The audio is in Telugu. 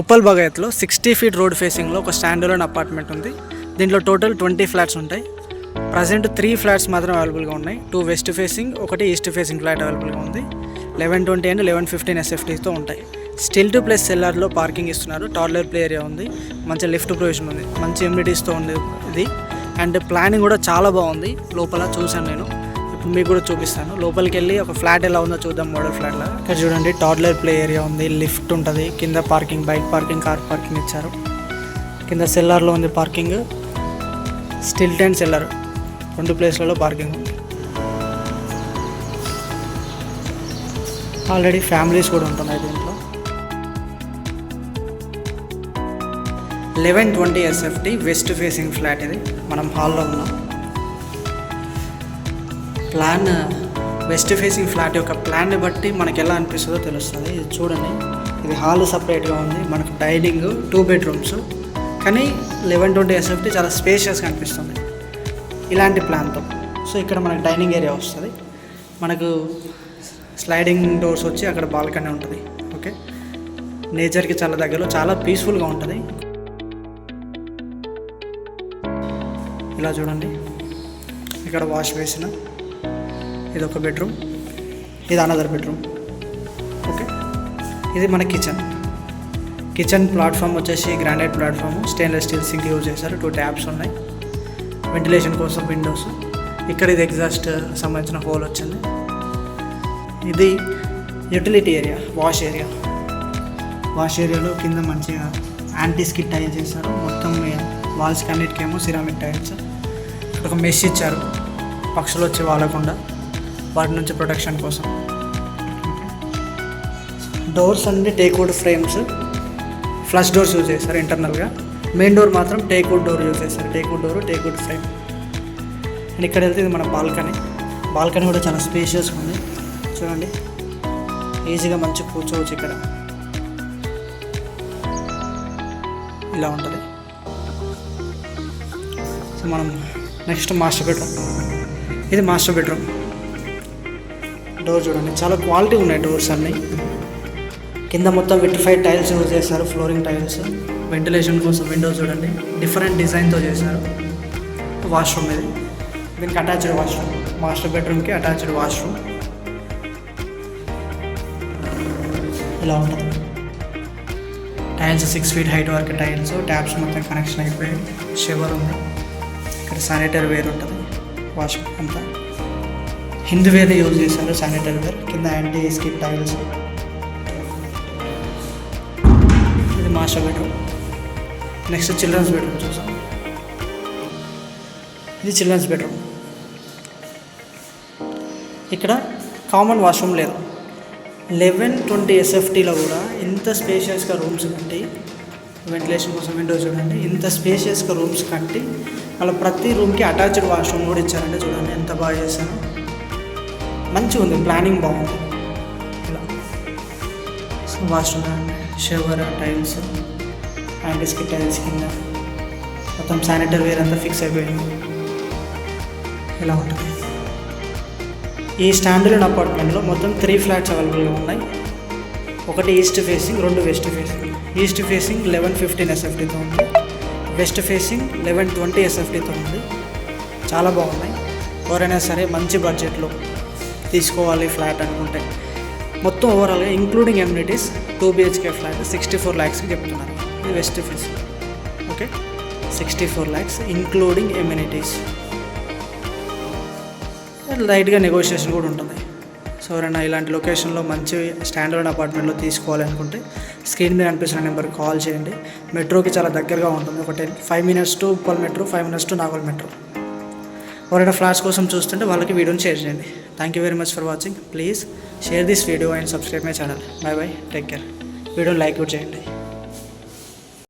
ఉప్పల్ బగాయత్లో సిక్స్టీ ఫీట్ రోడ్ ఫేసింగ్లో ఒక స్టాండ్ అపార్ట్మెంట్ ఉంది. దీంట్లో టోటల్ ట్వంటీ ఫ్లాట్స్ ఉంటాయి. ప్రజెంట్ త్రీ ఫ్లాట్స్ మాత్రం అవైలబుల్గా ఉన్నాయి. టూ వెస్ట్ ఫేసింగ్ ఒకటి ఈస్ట్ ఫేసింగ్ ఫ్లాట్ అవైలబుల్గా ఉంది. Eleven twenty and eleven fifteen ఎస్ఎఫ్టీతో ఉంటాయి. స్టిల్ టు ప్లస్ సెల్లార్లో పార్కింగ్ ఇస్తున్నారు. టార్లర్ ప్లే ఏరియా ఉంది. మంచి లిఫ్ట్ ప్రొవిజన్ ఉంది. మంచి ఎమ్యూనిటీస్తో ఉంది ఇది. అండ్ ప్లానింగ్ కూడా చాలా బాగుంది. లోపల చూశాను నేను. మీకు కూడా చూపిస్తాను. లోపలికి వెళ్ళి ఒక ఫ్లాట్ ఎలా ఉందో చూద్దాం మోడల్ ఫ్లాట్ ఇక్కడ చూడండి టాడ్లర్ ప్లే ఏరియా ఉంది. లిఫ్ట్ ఉంటుంది. కింద parking bike parking car parking ఇచ్చారు. కింద సెల్లార్లో ఉంది పార్కింగ్ స్టిల్ టెన్ సెల్లర్ రెండు ప్లేస్లలో పార్కింగ్ ఆల్రెడీ ఫ్యామిలీస్ కూడా ఉంటున్నాయి దీంట్లో. Eleven twenty SFT west facing flat ఇది. మనం హాల్లో ఉన్నాం. ప్లాన్ వెస్ట్ ఫేసింగ్ ఫ్లాట్ యొక్క ప్లాన్ని బట్టి మనకి ఎలా అనిపిస్తుందో తెలుస్తుంది. ఇది చూడండి. ఇది హాల్ సపరేట్గా ఉంది. మనకు డైనింగ్ టూ బెడ్రూమ్స్ కానీ లెవెన్ ట్వంటీ ఎస్ఎఫ్టీ చాలా స్పేషియస్గా అనిపిస్తుంది. ఇలాంటి ప్లాన్తో సో ఇక్కడ మనకు డైనింగ్ ఏరియా వస్తుంది. మనకు స్లైడింగ్ డోర్స్ వచ్చి అక్కడ బాల్కనీ ఉంటుంది. ఓకే నేచర్కి చాలా దగ్గరలో చాలా పీస్ఫుల్గా ఉంటుంది. ఇలా చూడండి. ఇక్కడ వాష్ బేసిన్ ఇది ఒక బెడ్రూమ్. ఇది అనదర్ బెడ్రూమ్. ఓకే? ఇది మన కిచెన్. కిచెన్ ప్లాట్ఫామ్ వచ్చేసి granite platform. Stainless steel sink use చేశారు. టూ ట్యాబ్స్ ఉన్నాయి. వెంటిలేషన్ కోసం విండోస్ ఇక్కడ ఇది ఎగ్జాస్ట్ సంబంధించిన హోల్ వచ్చింది. ఇది utility area wash area wash ఏరియాలో కింద మంచిగా యాంటీ స్కిట్ టైల్ చేశారు. మొత్తం వాల్స్కి అన్నిటికేమో సిరామిక్ టైల్స్ ఇక్కడ ఒక మెష్ ఇచ్చారు. పక్షులు వచ్చి వాడకుండా వాటి నుంచి ప్రొటెక్షన్ కోసం. డోర్స్ అన్ని teakwood frames flush doors use చేస్తారు ఇంటర్నల్గా మెయిన్ డోర్ మాత్రం టేక్వుడ్ డోర్ యూజ్ చేస్తారు teakwood door teakwood frame and ఇక్కడ వెళ్తే ఇది మన బాల్కనీ బాల్కనీ కూడా చాలా స్పేషియస్ ఉంది. చూడండి. ఈజీగా మంచి కూర్చోవచ్చు ఇక్కడ. ఇలా ఉంటుంది. సో మనం నెక్స్ట్ మాస్టర్ బెడ్రూమ్ ఇది మాస్టర్ బెడ్రూమ్ డోర్ చూడండి. చాలా క్వాలిటీ ఉన్నాయి డోర్స్ అన్నీ. కింద మొత్తం విట్రిఫైడ్ టైల్స్ యూజ్ చేస్తారు ఫ్లోరింగ్ టైల్స్. వెంటిలేషన్ కోసం విండోస్ చూడండి. డిఫరెంట్ డిజైన్తో చేశారు. వాష్రూమ్ ఇది. దీనికి అటాచ్డ్ వాష్రూమ్. మాస్టర్ బెడ్రూమ్కి అటాచ్డ్ వాష్రూమ్. ఇలా ఉంటుంది. టైల్స్ సిక్స్ ఫీట్ హైట్ వరకు టైల్స్ ట్యాప్స్ మొత్తం కనెక్షన్ అయిపోయి షవర్ ఉంది. ఇక్కడ శానిటరీ వేర్ ఉంటుంది. వాష్ అంతా. హిందూ వేర్ యూజ్ చేశారు శానిటైజర్. కింద యాంటీ స్కిప్ టైల్స్. ఇది master bedroom. Next children's bedroom చూసాం. ఇది చిల్డ్రన్స్ బెడ్రూమ్. ఇక్కడ కామన్ వాష్రూమ్ లేదు. లెవెన్ ట్వంటీ ఎస్ఎఫ్టీలో కూడా ఇంత స్పేషియస్గా రూమ్స్ కట్టి వెంటిలేషన్ కోసం విండోస్ చూడండి ఇంత స్పేషియస్గా రూమ్స్ కట్టి వాళ్ళ ప్రతి రూమ్కి అటాచ్డ్ వాష్రూమ్ కూడా ఇచ్చారంటే చూడండి ఎంత బాగా చేశాను మంచిగా ఉంది ప్లానింగ్ బాగుంది. ఇలా. So washroom shower tiles anti skid tiles కింద. మొత్తం శానిటరీ వేర్ అంతా ఫిక్స్ అయిపోయింది. ఇలా ఉంటుంది? ఈ స్టాండర్డ్ అపార్ట్మెంట్లో మొత్తం త్రీ ఫ్లాట్స్ అవైలబుల్గా ఉన్నాయి. ఒకటి ఈస్ట్ ఫేసింగ్ రెండు west facing east facing eleven fifteen ఎస్ఎఫ్టీతో ఉంది. వెస్ట్ ఫేసింగ్ లెవెన్ ట్వంటీ ఎస్ఎఫ్టీతో ఉంది. చాలా బాగున్నాయి. ఎవరైనా సరే మంచి బడ్జెట్లో తీసుకోవాలి ఫ్లాట్ అనుకుంటే. మొత్తం ఓవరాల్గా including amenities two BHK flat sixty four ల్యాక్స్కి చెప్తున్నారు. ఇది west facing okay. Sixty four lakhs including amenities లైట్గా నెగోషియేషన్ కూడా ఉంటుంది. సో ఎవరైనా ఇలాంటి లొకేషన్లో మంచి స్టాండర్డ్ అపార్ట్మెంట్లో తీసుకోవాలి అనుకుంటే స్క్రీన్ మీద అనిపిస్తున్న నెంబర్కి కాల్ చేయండి. మెట్రోకి చాలా దగ్గరగా ఉంటుంది. ఒక ten five minutes to Uppal metro five minutes to Nagole metro ఎవరైనా ఫ్లాట్స్ కోసం చూస్తుంటే వాళ్ళకి వీడియోని షేర్ చేయండి. Thank you very much for watching please share this video and subscribe my channel bye bye take care video like కూడా చేయండి